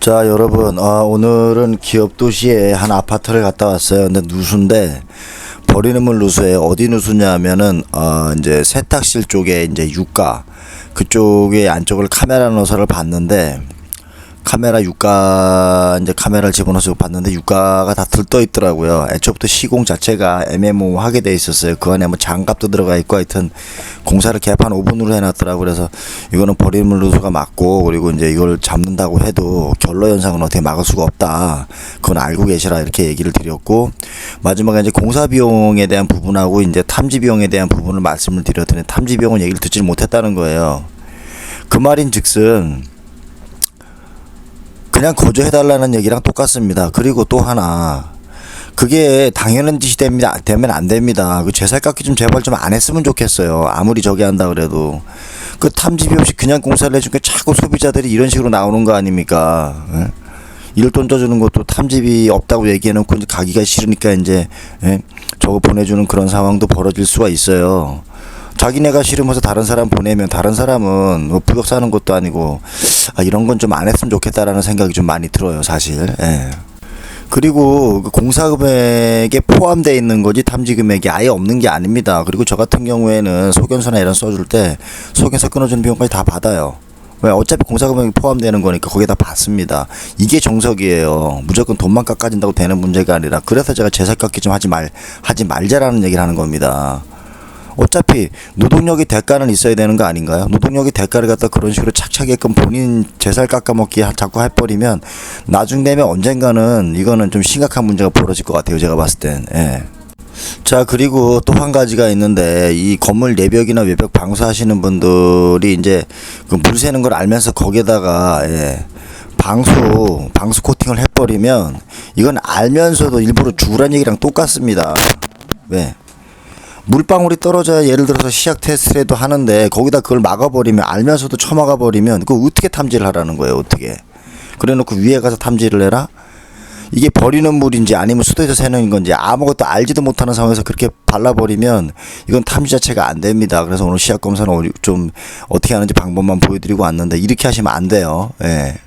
자 여러분 아, 오늘은 기업 도시에 한 아파트를 갔다 왔어요. 근데 누수인데 버리는 물 누수에 어디 누수냐 하면은 어, 이제 세탁실 쪽에 이제 유가 그쪽에 안쪽을 카메라 노사를 봤는데 카메라 유가 이제 카메라를 집어넣어서 봤는데 유가가 다 들떠 있더라고요. 애초부터 시공 자체가 애매모호하게 돼 있었어요. 그 안에 뭐 장갑도 들어가 있고 하여튼 공사를 개판 5분으로 해놨더라고 그래서 이거는 버리물 누수가 맞고 그리고 이제 이걸 잡는다고 해도 결로 현상은 어떻게 막을 수가 없다. 그건 알고 계시라 이렇게 얘기를 드렸고 마지막에 이제 공사 비용에 대한 부분하고 이제 탐지 비용에 대한 부분을 말씀을 드렸더니 탐지 비용은 얘기를 듣지 못했다는 거예요. 그 말인 즉슨 그냥 거주해달라는 얘기랑 똑같습니다. 그리고 또 하나 그게 당연한 짓이 됩니다. 되면 안 됩니다. 그 제살 깎기 좀 제발 좀 안 했으면 좋겠어요. 아무리 저기 한다 그래도 그 탐지비 없이 그냥 공사를 해준 게 자꾸 소비자들이 이런 식으로 나오는 거 아닙니까? 예? 일돈 쪄주는 것도 탐집이 없다고 얘기해놓고 이제 가기가 싫으니까 이제 예? 저거 보내주는 그런 상황도 벌어질 수가 있어요. 자기네가 싫으면서 다른 사람 보내면 다른 사람은 뭐 부역 사는 것도 아니고 아, 이런 건 좀 안 했으면 좋겠다라는 생각이 좀 많이 들어요, 사실. 예. 그리고 그 공사 금액에 포함되어 있는 거지 탐지 금액이 아예 없는 게 아닙니다. 그리고 저 같은 경우에는 소견서나 이런 써줄 때 소견서 끊어주는 비용까지 다 받아요. 왜 어차피 공사 금액이 포함되는 거니까 거기다 받습니다. 이게 정석이에요. 무조건 돈만 깎아진다고 되는 문제가 아니라 그래서 제가 제살 깎기 좀 하지 말 하지 말자라는 얘기를 하는 겁니다. 어차피 노동력이 대가는 있어야 되는 거 아닌가요? 노동력이 대가를 갖다 그런 식으로 착착게끔 본인 재살 깎아먹기 하- 자꾸 해버리면 나중 되면 언젠가는 이거는 좀 심각한 문제가 벌어질 것 같아요. 제가 봤을 땐. 예. 자 그리고 또 한 가지가 있는데 이 건물 내벽이나 외벽 방수하시는 분들이 이제 그물 새는 걸 알면서 거기에다가 예, 방수 방수 코팅을 해버리면 이건 알면서도 일부러 주라는 얘기랑 똑같습니다. 왜? 물방울이 떨어져야 예를 들어서 시약 테스트라도 하는데 거기다 그걸 막아버리면 알면서도 처막아 버리면 그거 어떻게 탐지를 하라는 거예요 어떻게? 그래놓고 위에 가서 탐지를 해라? 이게 버리는 물인지 아니면 수도에서 새는 건지 아무것도 알지도 못하는 상황에서 그렇게 발라버리면 이건 탐지 자체가 안 됩니다. 그래서 오늘 시약 검사는 좀 어떻게 하는지 방법만 보여드리고 왔는데 이렇게 하시면 안 돼요. 예.